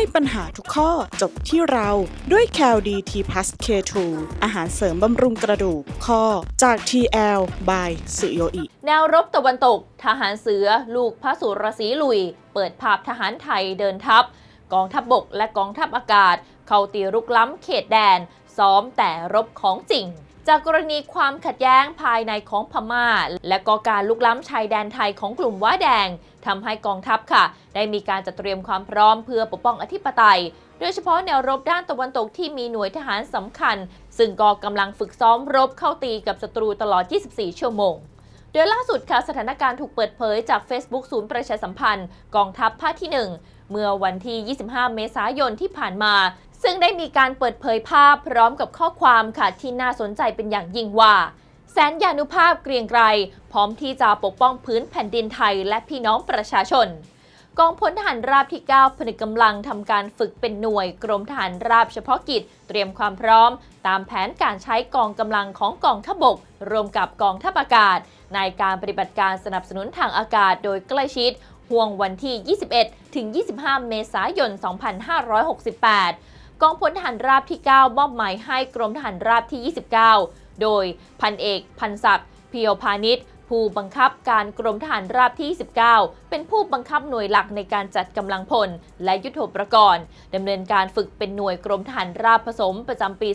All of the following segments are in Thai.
ให้ปัญหาทุกข้อจบที่เราด้วย c a l d t p l u s K2 อาหารเสริมบำรุงกระดูกข้อจาก TL by สุโยอิ แนวรบตะวันตก ทหารเสือ ลูกพระสุรศรีลุย เปิดภาพทหารไทยเดินทัพ กองทัพบบกและกองทัพอากาศ เข้าตีรุกล้ำเขตแดน ซ้อมแต่รบของจริง จากกรณีความขัดแย้งภายในของพม่า และก็การลุกล้ำชายแดนไทยของกลุ่มว้าแดงทำให้กองทัพค่ะ ได้มีการจัดเตรียมความพร้อมเพื่อปกป้องอธิปไตย โดยเฉพาะแนวรบด้านตะวันตกที่มีหน่วยทหารสำคัญ ซึ่งก็กำลังฝึกซ้อมรบเข้าตีกับศัตรูตลอด 24 ชั่วโมงโดยล่าสุดค่ะสถานการณ์ถูกเปิดเผยจาก Facebook ศูนย์ประชาสัมพันธ์ กองทัพภาคที่ 1 เมื่อวันที่ 25 เมษายนที่ผ่านมา ซึ่งได้มีการเปิดเผยภาพพร้อมกับข้อความค่ะที่น่าสนใจเป็นอย่างยิ่งว่า แสนยานุภาพเกรียงไกรพร้อมที่จะปกป้องพื้นแผ่นดินไทยและพี่น้องประชาชนกองพลทหารราบที่ 9 ผนึกกำลังทำการฝึกเป็นหน่วยกรมทหารราบเฉพาะกิจ เตรียมความพร้อม ตามแผนการใช้กองกำลังของกองทัพบก รวมกับกองทัพอากาศ ในการปฏิบัติการสนับสนุนทางอากาศโดยใกล้ชิด ห่วงวันที่ 21 ถึง 25 เมษายน 2568 กองพลทหารราบที่ 9 มอบหมายให้กรมทหารราบที่ 29 โดยพันเอกพันศักดิ์เพียวพาณิชย์ผู้บังคับการกรมทหารราบที่ 19 เป็นผู้บังคับหน่วยหลักในการจัดกำลังพล และยุทโธปกรณ์ดำเนินการฝึกเป็นหน่วยกรมทหารราบผสมประจำปี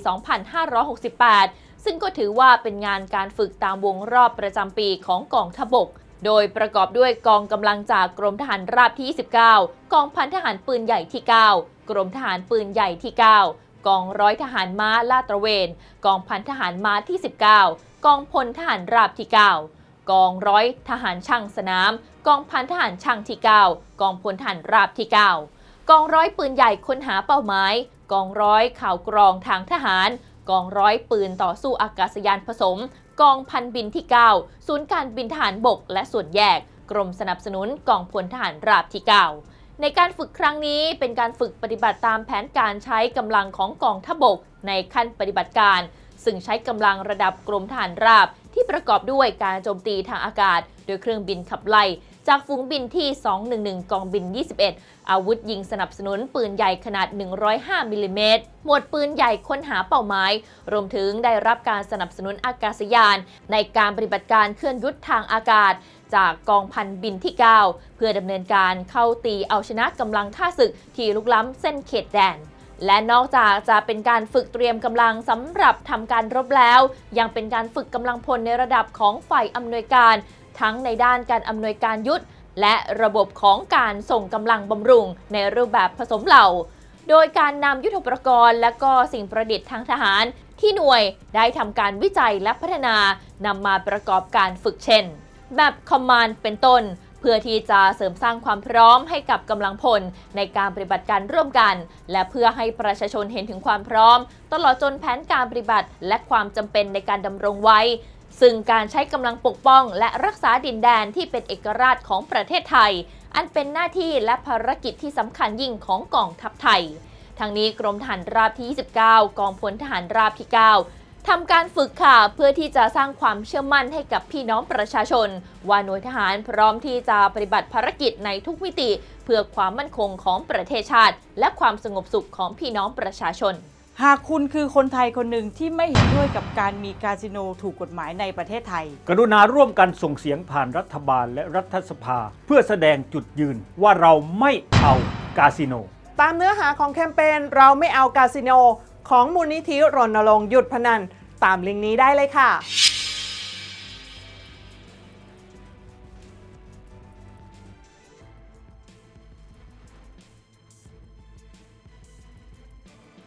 2568 ซึ่งก็ถือว่าเป็นงานการฝึกตามวงรอบประจำปีของกองทพบก โดยประกอบด้วยกองกำลังจากกรมทหารราบที่ 29 กองพันทหารปืนใหญ่ที่ 9 กรมทหารปืนใหญ่ที่ 9 กองร้อยทหารม้าลาดตระเวน กองพันทหารม้าที่ 19 กองพลทหารราบที่ 9 กองร้อยทหารช่างสนาม กองพันทหารช่างที่ 9 กองพลทหารราบที่ 9 กองร้อยปืนใหญ่ค้นหาเป้าหมาย กองร้อยข่าวกรองทางทหาร กองร้อยปืนต่อสู้อากาศยานผสม กองพันบินที่ 9 ศูนย์การบินทหารบกและส่วนแยก กรมสนับสนุนกองพลทหารราบที่ 9 ในการฝึกครั้งนี้เป็นการฝึกปฏิบัติตามแผนการใช้กำลังของกองทบกในขั้นปฏิบัติการ ซึ่งใช้กำลังระดับกรมทหารราบ ที่ประกอบด้วยการโจมตีทางอากาศ โดยเครื่องบินขับไล่ จากฝูงบินที่ 211 กองบิน 21 อาวุธยิงสนับสนุนปืนใหญ่ขนาด 105 มิลลิเมตร หมวดปืนใหญ่ค้นหาเป้าหมาย รวมถึงได้รับการสนับสนุนอากาศยาน ในการปฏิบัติการเคลื่อนยุทธทางอากาศจากกองพันบินที่ 9 เพื่อดำเนินการเข้าตีเอาชนะกำลังฆ่าศึกที่ลุกล้ำเส้นเขตแดน และนอกจากจะเป็นการฝึกเตรียมกำลังสำหรับทำการรบแล้ว ยังเป็นการฝึกกำลังพลในระดับของฝ่ายอำนวยการ ทั้งในด้านการอำนวยการยุทธและระบบของการส่งกำลังบำรุงในรูปแบบผสมเหล่า โดยการนำยุทธปกรณ์ และก็สิ่งประดิษฐ์ทางทหาร ที่หน่วยได้ทำการวิจัยและพัฒนานำมาประกอบการฝึกเช่น แบบคอมมานด์เป็นต้น พื่อที่จะเสริมสร้างความพร้อมให้กับกำลังพลในการปฏิบัติการร่วมกัน และเพื่อให้ประชาชนเห็นถึงความพร้อม ตลอดจนแผนการปฏิบัติ และความจำเป็นในการดำรงไว้ ซึ่งการใช้กำลังปกป้อง และรักษาดินแดนที่เป็นเอกราชของประเทศไทย อันเป็นหน้าที่และภารกิจที่สำคัญยิ่งของกองทัพไทยทางนี้กรมทหารราบที่ 29 กองพลทหารราบที่ 9 ทำการฝึกค่ะ เพื่อที่จะสร้างความเชื่อมั่นให้กับพี่น้องประชาชน ว่าหน่วยทหารพร้อมที่จะปฏิบัติภารกิจในทุกมิติ เพื่อความมั่นคงของประเทศชาติ และความสงบสุขของพี่น้องประชาชน หากคุณคือคนไทยคนหนึ่งที่ไม่เห็นด้วยกับการมีคาสิโนถูกกฎหมายในประเทศไทย กรุณาร่วมกันส่งเสียงผ่านรัฐบาลและรัฐสภา เพื่อแสดงจุดยืนว่าเราไม่เอากาสิโน ตามเนื้อหาของแคมเปญเราไม่เอากาสิโน ของมูลนิธิรณรงค์หยุดพนัน ตามลิงก์นี้ได้เลยค่ะ